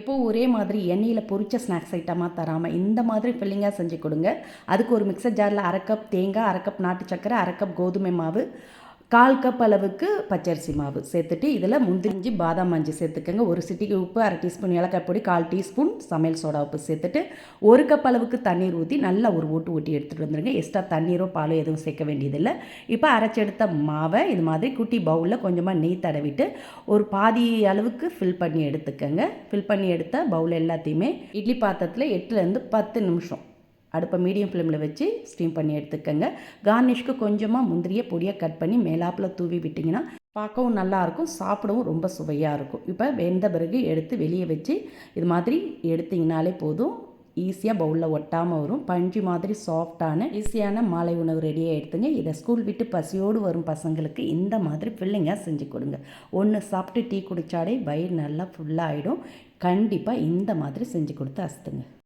எப்போ ஒரே மாதிரி எண்ணெயில் பொரிச்ச ஸ்நாக்ஸ் ஐட்டமாக தராமல் இந்த மாதிரி ஃபில்லிங்காக செஞ்சு கொடுங்க. அதுக்கு ஒரு மிக்சர் ஜாரில் அரை கப் தேங்காய் அரை கப் நாட்டு சக்கரை அரை கப் கோதுமை மாவு கால் கப் அளவுக்கு பச்சரிசி மாவு சேர்த்துட்டு இதில் முந்திரிஞ்சி பாதாம் மஞ்சு சேர்த்துக்கோங்க. ஒரு சிட்டிக்கு உப்பு அரை டீஸ்பூன் ஏலக்காய் பொடி கால் டீஸ்பூன் சமையல் சோடா உப்பு சேர்த்துட்டு ஒரு கப் அளவுக்கு தண்ணீர் ஊற்றி நல்லா ஒரு ஓட்டு ஊட்டி எடுத்துகிட்டு வந்துடுங்க எக்ஸ்ட்ரா தண்ணீரோ பாலோ எதுவும் சேர்க்க வேண்டியதில்லை. இப்போ அரைச்செடுத்த மாவை இது மாதிரி குட்டி பவுலில் கொஞ்சமாக நெய் தடவிட்டு ஒரு பாதி அளவுக்கு ஃபில் பண்ணி எடுத்துக்கோங்க. ஃபில் பண்ணி எடுத்த பவுல் எல்லாத்தையுமே இட்லி பாத்திரத்தில் எட்டுலேருந்து பத்து நிமிஷம் அடுப்பை மீடியம் ஃப்ளேமில் வச்சு ஸ்டீம் பண்ணி எடுத்துக்கோங்க. கார்னிஷ்க்கு கொஞ்சமாக முந்திரியை பொடியாக கட் பண்ணி மேலாப்பில் தூவி விட்டிங்கன்னா பார்க்கவும் நல்லாயிருக்கும் சாப்பிடவும் ரொம்ப சுவையாக இருக்கும். இப்போ வெந்த பிறகு எடுத்து வெளியே வச்சு இது மாதிரி எடுத்திங்கனாலே போதும். ஈஸியாக பவுலில் ஒட்டாமல் வரும். பஞ்சு மாதிரி சாஃப்டான ஈஸியான மாலை உணவு ரெடியாக எடுத்துங்க. இதை ஸ்கூல் விட்டு பசியோடு வரும் பசங்களுக்கு இந்த மாதிரி பிள்ளைங்க செஞ்சு கொடுங்க. ஒன்று சாப்பிட்டு டீ குடித்தாலே வயிறு நல்லா ஃபுல்லாகிடும் கண்டிப்பாக இந்த மாதிரி செஞ்சு கொடுத்து அசுத்துங்க.